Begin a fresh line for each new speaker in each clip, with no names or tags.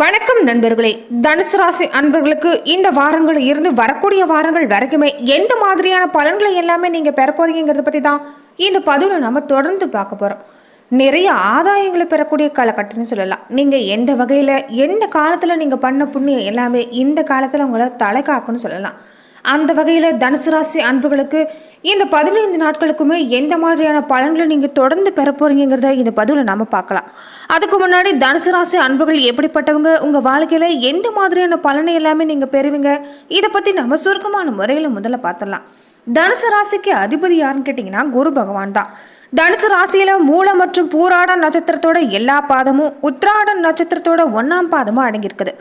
வணக்கம் நண்பர்களே. தனுசு ராசி அன்பர்களுக்கு இந்த வாரங்களில் இருந்து வரக்கூடிய வாரங்கள் வரைக்குமே எந்த மாதிரியான பலன்களை எல்லாமே நீங்கள் பெற போறீங்கிறத பற்றி தான் இந்த பதிவில் நம்ம தொடர்ந்து பார்க்க போகிறோம் நிறைய ஆதாயங்களை பெறக்கூடிய காலகட்டம்னு சொல்லலாம். நீங்கள் எந்த வகையில் எந்த காலத்தில் நீங்கள் பண்ண புண்ணியம் எல்லாமே இந்த காலத்தில் உங்களை தலை காக்குன்னு சொல்லலாம். அந்த வகையில் தனுசு ராசி அன்புகளுக்கு இந்த பதினைந்து நாட்களுக்குமே எந்த மாதிரியான பலன்களை நீங்கள் தொடர்ந்து பெற போகிறீங்கிறத இந்த பதிவில் நம்ம பார்க்கலாம். அதுக்கு முன்னாடி தனுசு ராசி அன்புகள் எப்படிப்பட்டவங்க உங்கள் வாழ்க்கையில் எந்த மாதிரியான பலனை எல்லாமே நீங்கள் பெறுவீங்க இதை பற்றி நம்ம சுருக்கமான முறையில் முதல்ல பார்த்துடலாம். தனுசு ராசிக்கு அதிபதி யாருன்னு கேட்டிங்கன்னா குரு பகவான் தான். தனுசு ராசியில் மூலம் மற்றும் பூராட நட்சத்திரத்தோட எல்லா பாதமும் உத்ராட நட்சத்திரத்தோட ஒன்றாம் பாதமும் அடங்கியிருக்குது.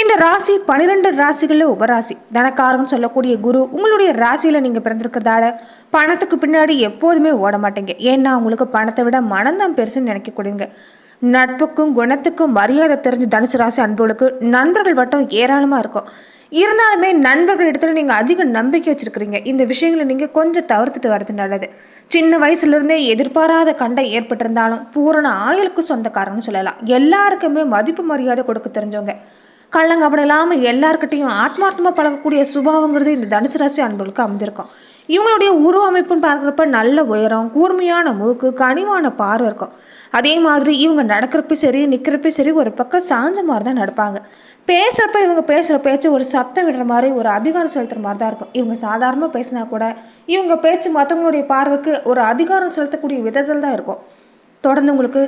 இந்த ராசி பன்னிரெண்டு ராசிகளில் உபராசி. தனக்காரன் சொல்லக்கூடிய குரு உங்களுடைய ராசியில் நீங்கள் பிறந்திருக்கிறதால பணத்துக்கு பின்னாடி எப்போதுமே ஓட மாட்டீங்க. ஏன்னா உங்களுக்கு பணத்தை விட மனந்தான் பெருசுன்னு நினைக்கக்கூடியங்க நட்புக்கும் குணத்துக்கும் மரியாதை தெரிஞ்ச தனுசு ராசி அன்புகளுக்கு நண்பர்கள் வட்டம் ஏராளமாக இருக்கும். இருந்தாலுமே நண்பர்கள் இடத்துல நீங்கள் அதிக நம்பிக்கை வச்சுருக்கிறீங்க. இந்த விஷயங்களை நீங்கள் கொஞ்சம் தவிர்த்துட்டு வர்றது நல்லது. சின்ன வயசுலேருந்தே எதிர்பாராத கண்டம் ஏற்பட்டிருந்தாலும் பூரண ஆயுளுக்கு சொந்தக்காரன்னு சொல்லலாம். எல்லாருக்குமே மதிப்பு மரியாதை கொடுக்க தெரிஞ்சவங்க. கள்ளங்கபடம் இல்லாமல் எல்லாருக்கிட்டையும் ஆத்மார்த்தமாக பழகக்கூடிய சுபாவங்கிறது இந்த தனுசு ராசி அன்புகளுக்கு அமைஞ்சிருக்கும் இவங்களுடைய உருவ அமைப்புன்னு பார்க்குறப்ப நல்ல உயரம் கூர்மையான மூக்கு கனிவான பார்வை இருக்கும். அதே மாதிரி இவங்க நடக்கிறப்ப சரி நிற்கிறப்ப சரி ஒரு பக்கம் சாஞ்ச மாதிரி தான் நடப்பாங்க. பேசுகிறப்ப இவங்க பேசுகிற பேச்சு ஒரு சத்தம் விடுற மாதிரி ஒரு அதிகாரம் செலுத்துகிற மாதிரி தான் இருக்கும். இவங்க சாதாரணமாக பேசினா கூட இவங்க பேச்சு மற்றவங்களுடைய பார்வைக்கு ஒரு அதிகாரம் செலுத்தக்கூடிய விதத்தில் தான் இருக்கும். தொடர்ந்து உங்களுக்கு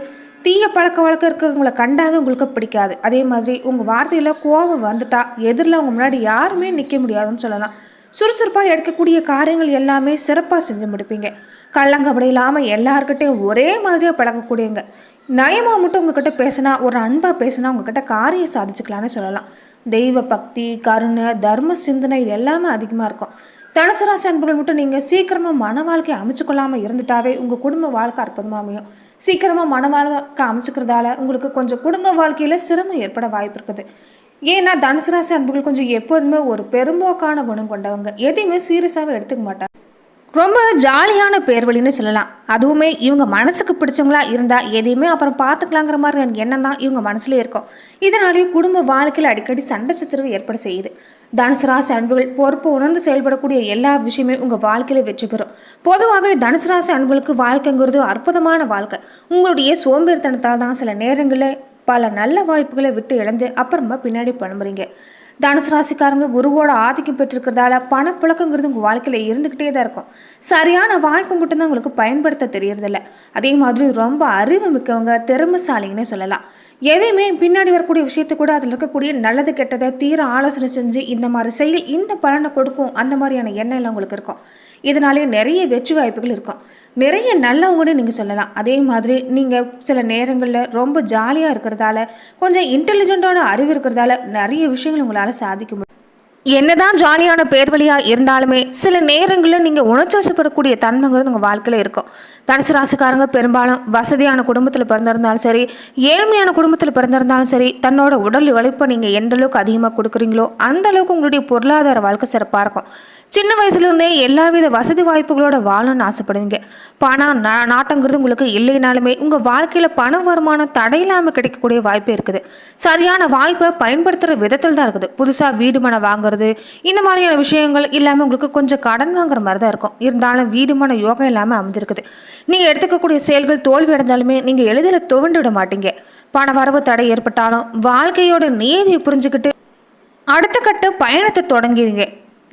தீய பழக்க வழக்கம் இருக்கிறவங்கள கண்டாவே உங்களுக்கு பிடிக்காது. அதே மாதிரி உங்கள் வார்த்தையில் கோபம் வந்துட்டா எதிரில் அவங்க முன்னாடி யாருமே நிற்க முடியாதுன்னு சொல்லலாம். சுறுசுறுப்பாக எடுக்கக்கூடிய காரியங்கள் எல்லாமே சிறப்பாக செஞ்சு முடிப்பீங்க. கள்ளங்கபடி இல்லாமல் எல்லாருக்கிட்டையும் ஒரே மாதிரியாக பழகக்கூடியவங்க. நயமாக மட்டும் உங்ககிட்ட பேசினா ஒரு அன்பாக பேசினா உங்ககிட்ட காரியம் சாதிச்சுக்கலான்னு சொல்லலாம். தெய்வ பக்தி கருணை தர்ம சிந்தனை இது எல்லாமே அதிகமாக இருக்கும். தனுசு ராசி அன்புகள் மட்டும் நீங்கள் சீக்கிரமாக மன வாழ்க்கையை அமைச்சுக்கொள்ளாமல் இருந்துட்டாவே உங்கள் குடும்ப வாழ்க்கை அற்புதமாக அமையும். சீக்கிரமாக மன வாழ்க்கை அமைச்சுக்கிறதால உங்களுக்கு கொஞ்சம் குடும்ப வாழ்க்கையில் சிரமம் ஏற்பட வாய்ப்பு இருக்குது. ஏன்னா தனுசு ராசி அன்புகள் கொஞ்சம் எப்போதுமே ஒரு பெரும்போக்கான குணம் கொண்டவங்க. எதையுமே சீரியஸாகவே எடுத்துக்க மாட்டாங்க. ரொம்ப ஜாலியான பேர்வழின்னு சொல்லலாம். அதுவுமே இவங்க மனசுக்கு பிடிச்சவங்களா இருந்தால் எதையுமே அப்புறம் பார்த்துக்கலாங்கிற மாதிரி எண்ணம் தான் இவங்க மனசுல இருக்கும். இதனாலேயே குடும்ப வாழ்க்கையில் அடிக்கடி சண்டை சச்சரவு ஏற்பட செய்யுது. தனுசு ராசி அன்புகள் பொறுப்பு உணர்ந்து செயல்படக்கூடிய எல்லா விஷயமே உங்கள் வாழ்க்கையில் வெற்றி பெறும். பொதுவாகவே தனுசு ராசி அன்புகளுக்கு வாழ்க்கைங்கிறது அற்புதமான வாழ்க்கை. உங்களுடைய சோம்பேறித்தனத்தால் தான் சில நேரங்களில் பல நல்ல வாய்ப்புகளை விட்டு இழந்து அப்புறமா பின்னாடி புலம்புறீங்க. தனுசு ராசிக்காரங்க குருவோட ஆதிக்கம் பெற்றிருக்கிறதால பணப்புழக்கங்கிறது உங்கள் வாழ்க்கையில் இருந்துக்கிட்டே தான் இருக்கும். சரியான வாய்ப்பு மட்டும்தான் உங்களுக்கு பயன்படுத்த தெரியறதில்ல. அதே மாதிரி ரொம்ப அறிவு மிக்கவங்க திறமைசாலிங்கன்னே சொல்லலாம். எதையுமே பின்னாடி வரக்கூடிய விஷயத்தை கூட அதில் இருக்கக்கூடிய நல்லது கெட்டதை தீர ஆலோசனை செஞ்சு இந்த மாதிரி செயல் இந்த பலனை கொடுக்கும் அந்த மாதிரியான எண்ணம் எல்லாம் உங்களுக்கு இருக்கும். இதனாலே நிறைய வெற்றி வாய்ப்புகள் இருக்கும். நிறைய நல்லவங்கன்னு நீங்கள் சொல்லலாம். அதே மாதிரி நீங்கள் சில நேரங்களில் ரொம்ப ஜாலியாக இருக்கிறதால கொஞ்சம் இன்டெலிஜென்ட்டான அறிவு இருக்கிறதால நிறைய விஷயங்கள் உங்களால் சாதிக்க முடியும். என்னதான் ஜாலியான பேர் வழியாக இருந்தாலுமே சில நேரங்களில் நீங்கள் உணர்ச்சிவசப்படக்கூடிய தன்மைங்கிறது உங்கள் வாழ்க்கையில் இருக்கும். தனுசு ராசிக்காரங்க பெரும்பாலும் வசதியான குடும்பத்தில் பிறந்திருந்தாலும் சரி ஏழ்மையான குடும்பத்தில் பிறந்திருந்தாலும் சரி தன்னோட உடல் உழைப்பை நீங்கள் எந்த அளவுக்கு அதிகமாக கொடுக்குறீங்களோ அந்த அளவுக்கு உங்களுடைய பொருளாதார வாழ்க்கை சிறப்பாக இருக்கும். சின்ன வயசுலேருந்தே எல்லாவித வசதி வாய்ப்புகளோட வாழணும்னு ஆசைப்படுவீங்க. பணம் நா நாட்டங்கிறது உங்களுக்கு இல்லைனாலுமே உங்கள் வாழ்க்கையில் பண வருமானம் தடையில்லாமல் கிடைக்கக்கூடிய வாய்ப்பு இருக்குது. சரியான வாய்ப்பை பயன்படுத்துகிற விதத்தில் தான் இருக்குது. புதுசாக வீடு மனை வாங்குறது இந்த மாதிரியான விஷயங்கள் இல்லாமல் உங்களுக்கு கொஞ்சம் கடன் வாங்குற மாதிரி தான் இருக்கும். இருந்தாலும் வீடு மன யோகம் இல்லாமல் அமைஞ்சிருக்குது. நீங்கள் எடுத்துக்கக்கூடிய செயல்கள் தோல்வி அடைஞ்சாலுமே நீங்கள் எளிதில் துவண்டு விட மாட்டீங்க. பண வரவு தடை ஏற்பட்டாலும் வாழ்க்கையோட நியதியை புரிஞ்சுக்கிட்டு அடுத்த கட்ட பயணத்தை தொடங்கிடுங்க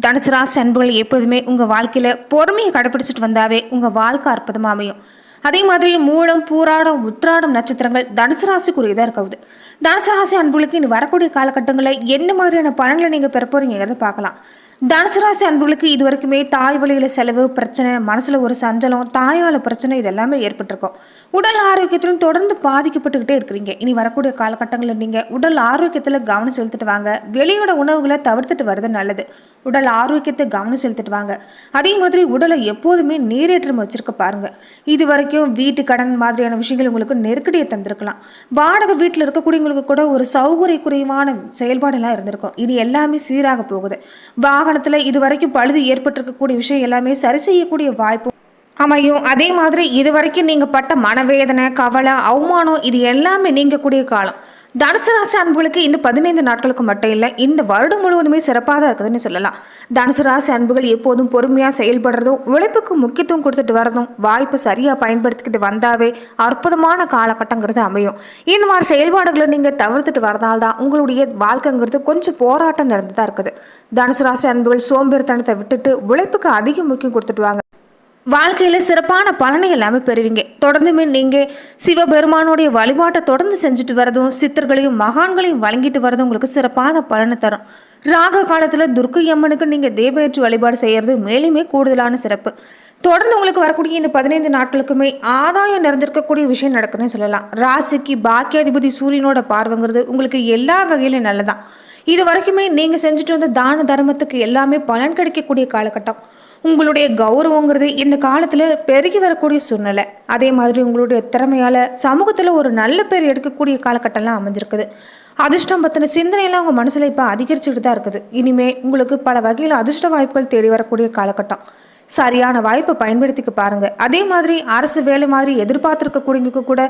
தனுசு ராசி அன்புகள் எப்போதுமே உங்கள் வாழ்க்கையில் பொறுமையை கடைப்பிடிச்சிட்டு வந்தாவே உங்கள் வாழ்க்கை அற்புதமாக அமையும். அதே மாதிரி மூலம் பூராடம் உத்ராடம் நட்சத்திரங்கள் தனுசு ராசிக்குரியதாக இருக்குது தனுசு ராசி அன்புகளுக்கு இனி வரக்கூடிய காலகட்டங்களில் என்ன மாதிரியான பலன்களை நீங்கள் பெற போகிறீங்கிறத பார்க்கலாம். தனுசு ராசி அன்புகளுக்கு இது வரைக்குமே தாய் வழியில் செலவு பிரச்சனை மனசில் ஒரு சஞ்சலம் தாயால் பிரச்சனை இது எல்லாமே ஏற்பட்டிருக்கும். உடல் ஆரோக்கியத்திலும் தொடர்ந்து பாதிக்கப்பட்டுக்கிட்டே இருக்கிறீங்க. இனி வரக்கூடிய காலகட்டங்களில் நீங்கள் உடல் ஆரோக்கியத்தில் கவனம் செலுத்திட்டு வாங்க. வெளியோட உணவுகளை தவிர்த்துட்டு வர்றது நல்லது. உடல் ஆரோக்கியத்தை கவனம் செலுத்திட்டு வாங்க. அதே மாதிரி உடலை எப்போதுமே நீரேற்றம் வச்சிருக்க பாருங்க. இது வரைக்கும் வீட்டு கடன் மாதிரியான விஷயங்கள் உங்களுக்கு நெருக்கடியை தந்திருக்கலாம். வாடகை வீட்டில் இருக்கக்கூடியவங்களுக்கு கூட ஒரு சௌகரிய குறைவான செயல்பாடெல்லாம் இருந்திருக்கும். இது எல்லாமே சீராக போகுது. வாகனத்தில் இது வரைக்கும் பழுது ஏற்பட்டிருக்கக்கூடிய விஷயம் எல்லாமே சரி செய்யக்கூடிய வாய்ப்பு அமையும். அதே மாதிரி இது வரைக்கும் நீங்கள் பட்ட மனவேதனை கவலை அவமானம் இது எல்லாமே நீங்கக்கூடிய காலம். தனுசு ராசி அன்புகளுக்கு இந்த பதினைந்து நாட்களுக்கு மட்டும் இல்லை இந்த வருடம் முழுவதுமே சிறப்பாக தான் இருக்குதுன்னு சொல்லலாம். தனுசு ராசி அன்புகள் எப்போதும் பொறுமையாக செயல்படுறதும் உழைப்புக்கு முக்கியத்துவம் கொடுத்துட்டு வரதும் வாய்ப்பை சரியாக பயன்படுத்திக்கிட்டு வந்தாவே அற்புதமான காலகட்டங்கிறது அமையும். இந்த மாதிரி செயல்பாடுகளை நீங்கள் தவிர்த்துட்டு வரதால் தான் உங்களுடைய வாழ்க்கைங்கிறது கொஞ்சம் போராட்டம் நடந்து தான் இருக்குது. தனுசு ராசி அன்புகள் சோம்பேறித்தனத்தை விட்டுட்டு உழைப்புக்கு அதிக முக்கியம் கொடுத்துட்டு வாங்க. வாழ்க்கையில் சிறப்பான பலனை எல்லாமே பெறுவீங்க. தொடர்ந்துமே நீங்கள் சிவபெருமானுடைய வழிபாட்டை தொடர்ந்து செஞ்சுட்டு வரதும் சித்தர்களையும் மகான்களையும் வழங்கிட்டு வரதும் உங்களுக்கு சிறப்பான பலனை தரும். ராக காலத்தில் துர்க்கை அம்மனுக்கு நீங்கள் தேவையற்று வழிபாடு செய்கிறது மேலுமே கூடுதலான சிறப்பு. தொடர்ந்து உங்களுக்கு வரக்கூடிய இந்த பதினைந்து நாட்களுக்குமே ஆதாயம் நிறைந்திருக்கக்கூடிய விஷயம் நடக்குன்னு சொல்லலாம். ராசிக்கு பாக்கியாதிபதி சூரியனோட பார்வைங்கிறது உங்களுக்கு எல்லா வகையிலும் நல்லதான் இது வரைக்குமே நீங்கள் செஞ்சுட்டு வந்த தான தர்மத்துக்கு எல்லாமே பலன் கிடைக்கக்கூடிய காலகட்டம். உங்களுடைய கௌரவங்கிறது இந்த காலத்தில் பெருகி வரக்கூடிய சூழ்நிலை. அதே மாதிரி உங்களுடைய திறமையால் சமூகத்தில் ஒரு நல்ல பேர் எடுக்கக்கூடிய காலகட்டம்லாம் அமைஞ்சிருக்குது. அதிர்ஷ்டம் பற்றின சிந்தனையெல்லாம் உங்கள் மனசில் இப்போ அதிகரிச்சுட்டு தான் இருக்குது. இனிமே உங்களுக்கு பல வகையில் அதிர்ஷ்ட வாய்ப்புகள் தேடி வரக்கூடிய காலகட்டம். சரியான வாய்ப்பை பயன்படுத்திக்க பாருங்க. அதே மாதிரி அரசு வேலை மாதிரி எதிர்பார்த்துருக்கக்கூடியவங்களுக்கு கூட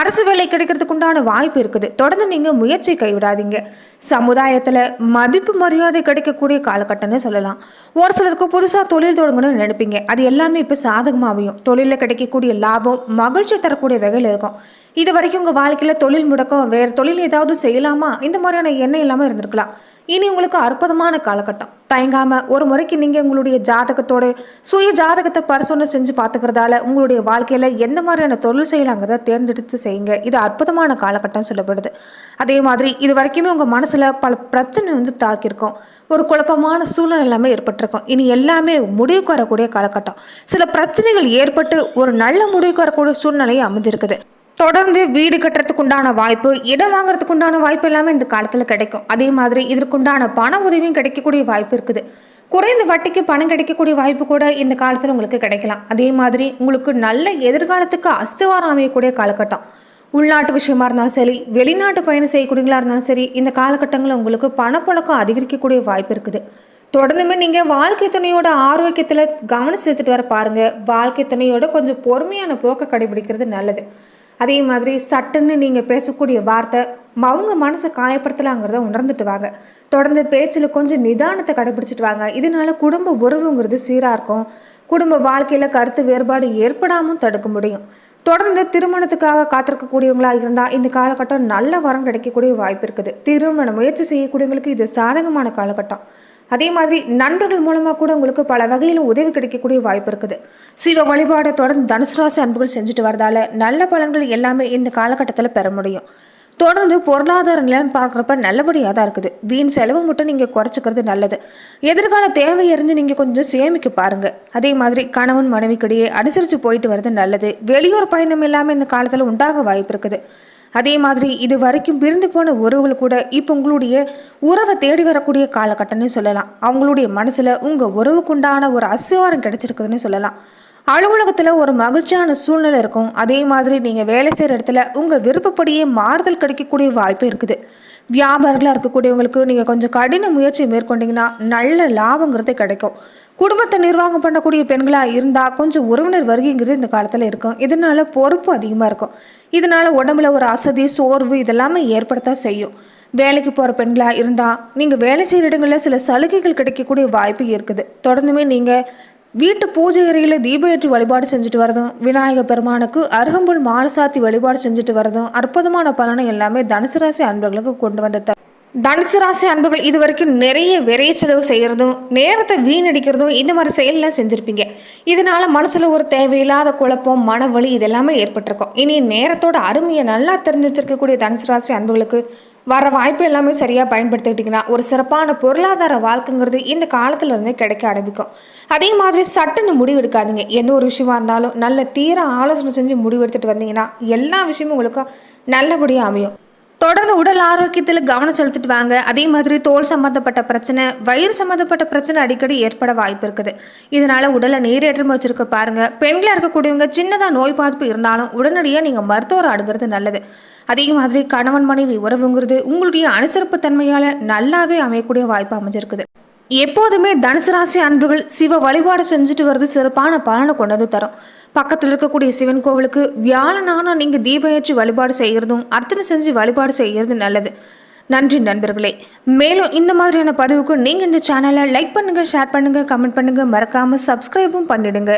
அரசு வேலை கிடைக்கிறதுக்கு உண்டான வாய்ப்பு இருக்குது. தொடர்ந்து நீங்கள் முயற்சி கைவிடாதீங்க. சமுதாயத்தில் மதிப்பு மரியாதை கிடைக்கக்கூடிய காலகட்டம்னு சொல்லலாம். ஒரு சிலருக்கு புதுசாக தொழில் தொடங்கணும்னு நினைப்பீங்க. அது எல்லாமே இப்போ சாதகமாக அமையும் தொழிலில் கிடைக்கக்கூடிய லாபம் மகிழ்ச்சி தரக்கூடிய வகையில் இருக்கும். இது வரைக்கும் உங்கள் வாழ்க்கையில் தொழில் முடக்கம் வேறு தொழில் ஏதாவது செய்யலாமா? இந்த மாதிரியான எண்ணம் இல்லாமல் இருந்திருக்கலாம். இனி உங்களுக்கு அற்புதமான காலகட்டம். தயங்காமல் ஒரு முறைக்கு நீங்கள் உங்களுடைய ஜாதகத்தோட சுய ஜாதகத்தை பரிசோதனை செஞ்சு பார்த்துக்கிறதால உங்களுடைய வாழ்க்கையில் எந்த மாதிரியான தொழில் செய்யலாங்கிறத தேர்ந்தெடுத்து செய்யுங்க. இது அற்புதமான காலகட்டம் சொல்லப்படுது. அதே மாதிரி இது வரைக்குமே உங்கள் மனசில் பல பிரச்சனை வந்து தாக்கியிருக்கும். ஒரு குழப்பமான சூழ்நிலை எல்லாமே ஏற்பட்டிருக்கும். இனி எல்லாமே முடிவுக்கு வரக்கூடிய காலகட்டம். சில பிரச்சனைகள் ஏற்பட்டு ஒரு நல்ல முடிவுக்கு வரக்கூடிய சூழ்நிலையை அமைஞ்சிருக்குது. தொடர்ந்து வீடு கட்டுறதுக்கு உண்டான வாய்ப்பு இடம் வாங்குறதுக்குண்டான வாய்ப்பு எல்லாமே இந்த காலத்தில் கிடைக்கும். அதே மாதிரி இதற்குண்டான பண உதவியும் கிடைக்கக்கூடிய வாய்ப்பு இருக்குது. குறைந்த வட்டிக்கு பணம் கிடைக்கக்கூடிய வாய்ப்பு கூட இந்த காலத்தில் உங்களுக்கு கிடைக்கலாம். அதே மாதிரி உங்களுக்கு நல்ல எதிர்காலத்துக்கு அஸ்திவாரம் அமையக்கூடிய காலகட்டம். உள்நாட்டு விஷயமா இருந்தாலும் சரி வெளிநாட்டு பயணம் செய்யக்கூடியங்களா இருந்தாலும் சரி இந்த காலகட்டங்களில் உங்களுக்கு பணப்புழக்கம் அதிகரிக்கக்கூடிய வாய்ப்பு இருக்குது. தொடர்ந்துமே நீங்கள் வாழ்க்கை துணையோட ஆரோக்கியத்தில் கவனம் செலுத்திட்டு வர பாருங்கள் வாழ்க்கை துணையோட கொஞ்சம் பொறுமையான போக்கை கடைபிடிக்கிறது நல்லது. அதே மாதிரி சட்டுன்னு நீங்கள் பேசக்கூடிய வார்த்தை அவங்க மனசை காயப்படுத்தலாங்கிறத உணர்ந்துட்டு வாங்க. தொடர்ந்து பேச்சில் கொஞ்சம் நிதானத்தை கடைபிடிச்சிட்டு வாங்க. இதனால குடும்ப உறவுங்கிறது சீராக இருக்கும். குடும்ப வாழ்க்கையில் கருத்து வேறுபாடு ஏற்படாமல் தடுக்க முடியும். தொடர்ந்து திருமணத்துக்காக காத்திருக்கக்கூடியவங்களாக இருந்தால் இந்த காலகட்டம் நல்ல வரம் கிடைக்கக்கூடிய வாய்ப்பு இருக்குது. திருமண முயற்சி செய்யக்கூடியவங்களுக்கு இது சாதகமான காலகட்டம். அதே மாதிரி நண்பர்கள் மூலமாக கூட உங்களுக்கு பல வகையிலும் உதவி கிடைக்கக்கூடிய வாய்ப்பு இருக்குது. சிவ வழிபாடை தொடர்ந்து தனுசு ராசி அன்புகள் செஞ்சுட்டு வரதால நல்ல பலன்கள் எல்லாமே இந்த காலகட்டத்தில் பெற முடியும். தொடர்ந்து பொருளாதார நிலைன்னு பார்க்குறப்ப நல்லபடியாக தான் இருக்குது. வீண் செலவு மட்டும் நீங்கள் குறைச்சிக்கிறது நல்லது. எதிர்கால தேவை இருந்து நீங்கள் கொஞ்சம் சேமிக்க பாருங்கள் அதே மாதிரி கணவன் மனைவிக்கிடையே அனுசரித்து போயிட்டு வர்றது நல்லது. வெளியூர் பயணம் இல்லாமல் இந்த காலத்தில் உண்டாக வாய்ப்பு இருக்குது. அதே மாதிரி இது வரைக்கும் பிரிந்து போன உறவுகள் கூட இப்போ உங்களுடைய உறவை தேடி வரக்கூடிய காலகட்டம்னு சொல்லலாம். அவங்களுடைய மனசில் உங்கள் உறவுக்குண்டான ஒரு அசிவாரம் கிடைச்சிருக்குதுன்னு சொல்லலாம். அலுவலகத்தில் ஒரு மகிழ்ச்சியான சூழ்நிலை இருக்கும். அதே மாதிரி நீங்கள் வேலை செய்கிற இடத்துல உங்கள் விருப்பப்படியே மாறுதல் கிடைக்கக்கூடிய வாய்ப்பு இருக்குது. வியாபாரிகளாக இருக்கக்கூடியவங்களுக்கு நீங்கள் கொஞ்சம் கடின முயற்சி மேற்கொண்டீங்கன்னா நல்ல லாபங்கிறது கிடைக்கும். குடும்பத்தை நிர்வாகம் பண்ணக்கூடிய பெண்களாக இருந்தால் கொஞ்சம் உறவினர் வருகைங்கிறது இந்த காலத்தில் இருக்கும். இதனால் பொறுப்பு அதிகமாக இருக்கும். இதனால் உடம்புல ஒரு அசதி சோர்வு இதெல்லாமே ஏற்படுத்த செய்யும். வேலைக்கு போகிற பெண்களாக இருந்தால் நீங்கள் வேலை செய்கிற இடங்களில் சில சலுகைகள் கிடைக்கக்கூடிய வாய்ப்பு இருக்குது. தொடர்ந்துமே நீங்கள் வீட்டு பூஜை அறையில் தீப ஏற்றி வழிபாடு செஞ்சுட்டு வரதும் விநாயகர் பெருமானுக்கு அருகம்புல் மாலை சாத்தி வழிபாடு செஞ்சுட்டு வரதும் அற்புதமான பலனை எல்லாமே தனுசு ராசி அன்பர்களுக்கு கொண்டு வந்த தனுசு ராசி அன்பர்கள் இது வரைக்கும் நிறைய விரைய செலவு செய்கிறதும் நேரத்தை வீணடிக்கிறதும் இந்த மாதிரி செயலெல்லாம் செஞ்சுருப்பீங்க. இதனால் மனசில் ஒரு தேவையில்லாத குழப்பம் மனவலி இதெல்லாமே ஏற்பட்டிருக்கும். இனி நேரத்தோட அருமையை நல்லா தெரிஞ்சு வச்சிருக்கக்கூடிய தனுசு ராசி அன்பர்களுக்கு வர வாய்ப்பு எல்லாமே சரியாக பயன்படுத்திக்கிட்டிங்கன்னா ஒரு சிறப்பான பொருளாதார வாழ்க்கைங்கிறது இந்த காலத்தில் இருந்தே கிடைக்க ஆரம்பிக்கும். அதே மாதிரி சட்டுன்னு முடிவு எடுக்காதீங்க எந்த ஒரு விஷயமா இருந்தாலும் நல்ல தீர ஆலோசனை செஞ்சு முடிவு எடுத்துட்டு வந்தீங்கன்னா எல்லா விஷயமும் உங்களுக்கு நல்லபடியாக அமையும். தொடர்ந்து உடல் ஆரோக்கியத்தில் கவனம் செலுத்திட்டு வாங்க அதே மாதிரி தோல் சம்மந்தப்பட்ட பிரச்சனை வயிறு சம்மந்தப்பட்ட பிரச்சனை அடிக்கடி ஏற்பட வாய்ப்பு இருக்குது. இதனால உடலை நீரேற்றம் வச்சிருக்க பாருங்க. பெண்களாக இருக்கக்கூடியவங்க சின்னதாக நோய் பாதிப்பு இருந்தாலும் உடனடியாக நீங்கள் மருத்துவர் அணுகிறது நல்லது. அதே மாதிரி கணவன் மனைவி உறவுங்கிறது உங்களுடைய அனுசரிப்பு தன்மையால் நல்லாவே அமையக்கூடிய வாய்ப்பு அமைஞ்சிருக்குது. எப்போதுமே தனுசு ராசி அன்புகள் சிவ வழிபாடு செஞ்சுட்டு வர்றது சிறப்பான பலனை கொண்டு வந்து தரும். பக்கத்தில் இருக்கக்கூடிய சிவன் கோவிலுக்கு வியாழனான நீங்கள் தீபம் ஏற்றி வழிபாடு செய்கிறதும் அர்ச்சனை செஞ்சு வழிபாடு செய்கிறது நல்லது. நன்றி நண்பர்களே. மேலும் இந்த மாதிரியான பதிவுக்கு நீங்கள் இந்த சேனலை லைக் பண்ணுங்கள் ஷேர் பண்ணுங்கள் கமெண்ட் பண்ணுங்கள் மறக்காமல் சப்ஸ்கிரைபும் பண்ணிடுங்க.